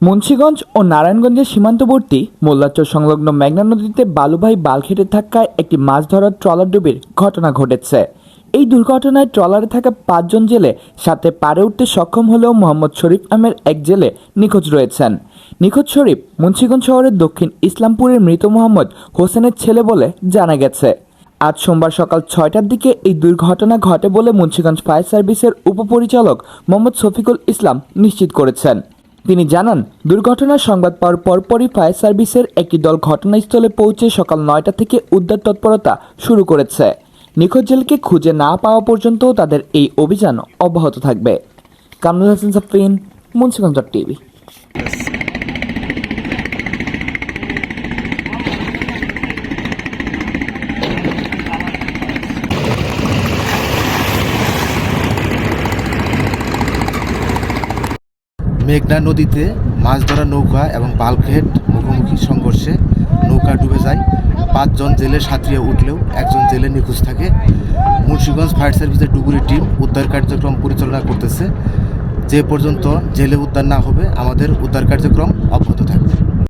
মুন্সীগঞ্জ ও নারায়ণগঞ্জের সীমান্তবর্তী মোল্লাচর সংলগ্ন মেঘনা নদীতে বালুবাহী বালখেটে থাকায় একটি মাছ ধরার ট্রলার ডুবির ঘটনা ঘটেছে। এই দুর্ঘটনায় ট্রলারে থাকা পাঁচজন জেলে সাথে পারে উঠতে সক্ষম হলেও মোহাম্মদ শরীফ নামের এক জেলে নিখোঁজ রয়েছেন। নিখোঁজ শরীফ মুন্সীগঞ্জ শহরের দক্ষিণ ইসলামপুরের মৃত মোহাম্মদ হোসেনের ছেলে বলে জানা গেছে। আজ সোমবার সকাল ছয়টার দিকে এই দুর্ঘটনা ঘটে বলে মুন্সীগঞ্জ ফায়ার সার্ভিসের উপপরিচালক মোহাম্মদ শফিকুল ইসলাম নিশ্চিত করেছেন। তিনি জানান, দুর্ঘটনার সংবাদ পাওয়ার পরপরই ফায়ার সার্ভিসের একটি দল ঘটনাস্থলে পৌঁছে সকাল নয়টা থেকে উদ্ধার তৎপরতা শুরু করেছে। নিখোঁজ জেলকে খুঁজে না পাওয়া পর্যন্ত তাদের এই অভিযান অব্যাহত থাকবে। কামরুল হাসান সাফিন মুন্সিগঞ্জ টিভি। মেঘনা নদীতে মাছ ধরা নৌকা এবং বাল্কহেড মুখোমুখি সংঘর্ষে নৌকা ডুবে যায়। পাঁচজন জেলে সাঁতরিয়ে উঠলেও একজন জেলে নিখোঁজ থাকে। মুন্সিগঞ্জ ফায়ার সার্ভিসের ডুবুরি টিম উদ্ধার কার্যক্রম পরিচালনা করতেছে। যে পর্যন্ত জেলে উদ্ধার না হবে, আমাদের উদ্ধার কার্যক্রম অব্যাহত থাকবে।